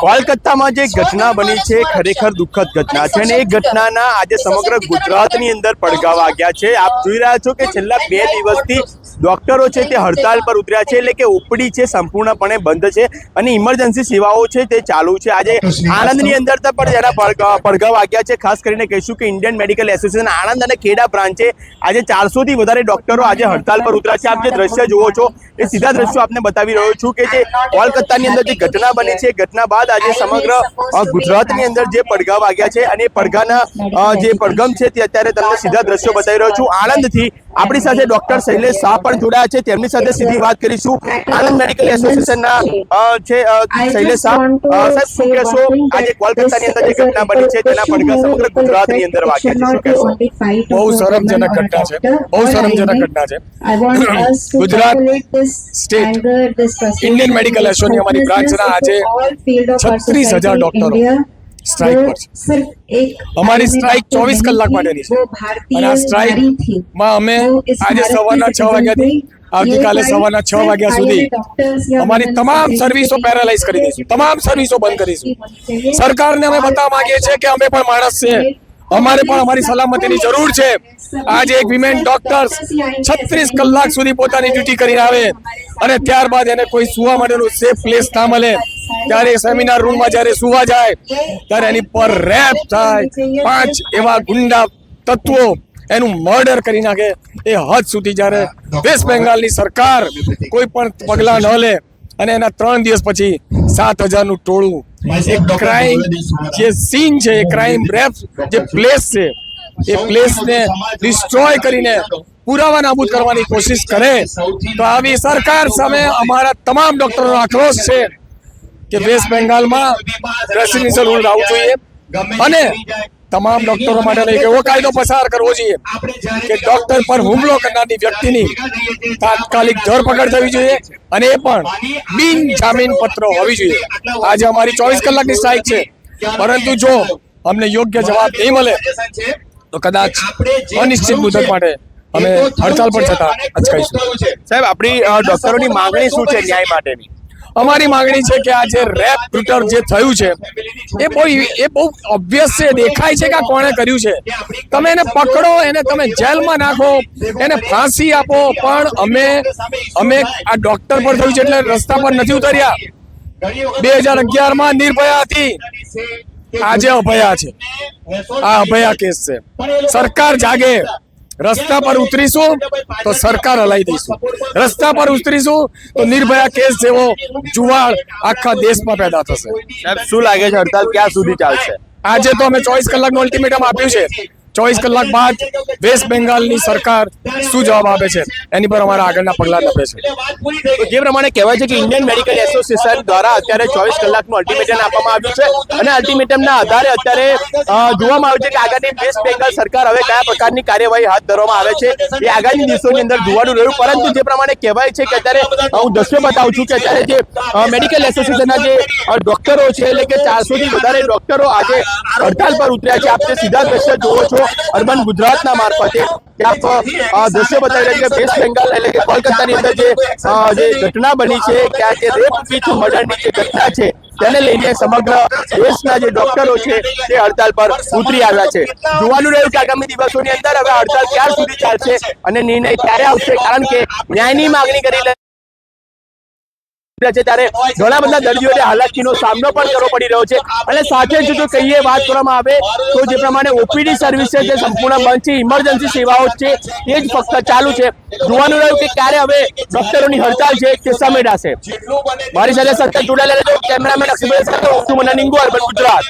કોલકાતામાં જે ઘટના બની છે ખરેખર દુઃખદ ઘટના છે અને એ ઘટનાના આજે સમગ્ર ગુજરાતની અંદર પડઘા વાગ્યા છે. આપ જોઈ રહ્યા છો કે છેલ્લા બે દિવસથી ડોક્ટરો છે તે હડતાલ પર ઉતર્યા છે એટલે કે ઉપડી છે સંપૂર્ણપણે બંધ છે અને ઇમરજન્સી સેવાઓ છે તે ચાલુ છે. આજે આણંદની અંદર પણ જેના પડઘા વાગ્યા છે ખાસ કરીને કહીશું કે ઇન્ડિયન મેડિકલ એસોસિએશન આણંદ અને ખેડા બ્રાન્ચે આજે ચારસોથી વધારે ડોક્ટરો આજે હડતાલ પર ઉતર્યા છે. આપ જે દ્રશ્ય જુઓ છો એ સીધા દ્રશ્યો આપને બતાવી રહ્યો છું કે જે કોલકાતાની અંદર જે ઘટના બની છે એ ઘટના બાદ આજે સમગ્ર ગુજરાતની અંદર જે પડઘા વાગ્યા છે અને પડઘાના જે પડઘમ છે તે અત્યારે તમને સીધા દ્રશ્યો બતાવી રહ્યો છું. આણંદથી આપણી સાથે ડોક્ટર શૈલેષ શાહ પણ જોડાયા છે. તેમની સાથે સીધી વાત કરીશું. આનંદ મેડિકલ એસોસિએશનના છે શૈલેષ શાહ. સાહેબ શું કહેશો? આજે કોલકાતાની અંદર જે ઘટના બની છે તેના પડઘા સમગ્ર ગુજરાતની અંદર વાગ્યા છે શું કહેશો? બહુ શરમજનક ઘટના છે. બહુ શરમજનક ઘટના છે. ગુજરાત સ્ટેટ ઇન્ડિયન મેડિકલ એસોસિએશનની અમારી બ્રાન્ચના આજે 36,000 ડોક્ટરો સ્ટ્રાઇક પર છે. અમારી સ્ટ્રાઇક ચોવીસ કલાક માટેની છે. અને આ સ્ટ્રાઇકમાં અમે આજે સવારના છ વાગ્યાથી આવતીકાલે સવારના છ વાગ્યા સુધી અમારી તમામ સર્વિસો પેરાલાઇઝ કરી દઈશું. તમામ સર્વિસો બંધ કરીશું. સરકારને અમે બતાવવા માંગીએ છીએ કે અમે પણ માણસ છે. અમારે પણ અમારી સલામતીની જરૂર છે. આજે એક વિમેન ડોક્ટર્સ છત્રીસ કલાક સુધી પોતાની ડ્યુટી કરીને આવે અને ત્યારબાદ એને કોઈ સુવા માટેનું સેફ પ્લેસ ના મળે. ત્યારે સેમિનાર રૂમમાં જ્યારે સુવા જાય ત્યારે એની પર રેપ થાય. પાંચ એવા ગુંડા તત્વો એનું મર્ડર કરી નાખે. એ હદ સુધી જ્યારે વેસ્ટ બેંગાલની સરકાર કોઈ પણ પગલાં ન લે અને એના ત્રણ દિવસ પછી સાત હજારનું ટોળું. એ ક્રાઇમ જે સીન છે એ ક્રાઇમ રેપ જે પ્લેસ છે. એ પ્લેસને ડિસ્ટ્રોય કરીને પુરાવા નાબૂદ કરવાની કોશિશ કરે તો આવી સરકાર સામે અમારા તમામ ડોક્ટરોનો આક્રોશ છે. કે વેસ્ટ બેંગાલમાં રેસિડેન્શિયલ રૂલ આવવું જોઈએ. અને તમામ ડોક્ટરો માટે એવો કાયદો પસાર કરવો જોઈએ કે ડોક્ટર પર હુમલો કરનારની વ્યક્તિની તાત્કાલિક ધરપકડ થવી જોઈએ અને એ પણ બિન જામીન પત્ર હોવી જોઈએ. આજે અમારી ચોવીસ કલાકની સ્ટ્રાઇક છે. પરંતુ જો અમને યોગ્ય જવાબ નહીં મળે, તો કદાચ અનિશ્ચિત મુદત માટે અમે હડતાલ પર જતા અચકાઈશું. સાહેબ, આપણી ડોક્ટરોની માંગણી શું છે ન્યાય માટેની? અમારી માંગણી છે કે આ જે રેપ ટ્વિટર જે થયું છે, એ બહુ એ બહુ ઓબ્વિયસ છે, દેખાય છે કે કોણે કર્યું છે. તમે એને પકડો, એને તમે જેલમાં નાખો, એને ફાંસી આપો, પણ અમે અમે આ ડોક્ટર પર થયું છે એટલે રસ્તા પર નથી ઉતર્યા. બે હજાર અગિયારમાં નિર્ભયા હતી. આજે અભયા છે. આ અભયા કેસ છે. સરકાર જાગે. રસ્તા પર ઉતરીશું તો સરકાર હલાઈ દઈશું. રસ્તા પર ઉતરીશું તો નિર્ભયા કેસ જેવો જુવાળ આખા દેશમાં પેદા થશે. સાહેબ શું લાગે છે હડતાલ ક્યાં સુધી ચાલશે? આજે તો અમે ચોવીસ કલાકનું અલ્ટિમેટમ આપ્યું છે. ચોવીસ કલાક બાદ વેસ્ટ બેંગાલની સરકાર શું જવાબ આપે છે? એની પર અમારા આગળના પગલાં લપે છે. જે પ્રમાણે કહેવાય છે કે ઇન્ડિયન મેડિકલ એસોસિએશન દ્વારા અત્યારે ચોવીસ કલાકનું અલ્ટિમેટમ આપવામાં આવ્યું છે અને અલ્ટિમેટમના આધારે અત્યારે જોવામાં આવ્યું છે કે આગામી વેસ્ટ બેંગાલ સરકાર હવે કયા પ્રકારની કાર્યવાહી હાથ ધરવામાં આવે છે એ આગામી દિવસોની અંદર જોવાનું રહ્યું. પરંતુ જે પ્રમાણે કહેવાય છે કે અત્યારે હું દ્રશ્ય બતાવું છું કે અત્યારે જે મેડિકલ એસોસિએશનના જે ડોક્ટરો છે, એટલે કે ચારસોથી વધારે ડોક્ટરો આજે હડતાલ પર ઉતર્યા છે. આપ જે સીધા દ્રશ્ય જોવો છો અર્બન ગુજરાતના મારફતે દ્રશ્ય બતાવી રહ્યા છે વેસ્ટ બેંગાલ એટલે કે કોલકાતાની અંદર જે જે ઘટના બની છે આ જે રેપ વિથ મર્ડરની જે ઘટના છે, તેને લઈને સમગ્ર દેશના જે ડોક્ટરો છે, તે હડતાલ પર ઉતરી આવ્યા છે. જોવાનું રહ્યું કે આગામી દિવસોની અંદર હવે હડતાલ ક્યાં સુધી ચાલશે અને નિર્ણય ક્યારે આવશે? કારણ કે ન્યાયની માંગણી કરી ઘણા બધા દર્દીઓને હાલાકીનો સામનો પણ કરવો પડી રહ્યો છે. અને સાથે જ કહીએ, વાત કરવામાં આવે તો જે પ્રમાણે ઓપીડી સર્વિસ છે સંપૂર્ણ બંધ છે ઇમરજન્સી સેવાઓ છે, એ જ ફક્ત ચાલુ છે. જોવાનું રહ્યું કે ક્યારે હવે ડોક્ટરોની હડતાલ છે તે સમેટાશે મારી સાથે જોડાયેલા કેમેરામેન નિંગુ ગુજરાત.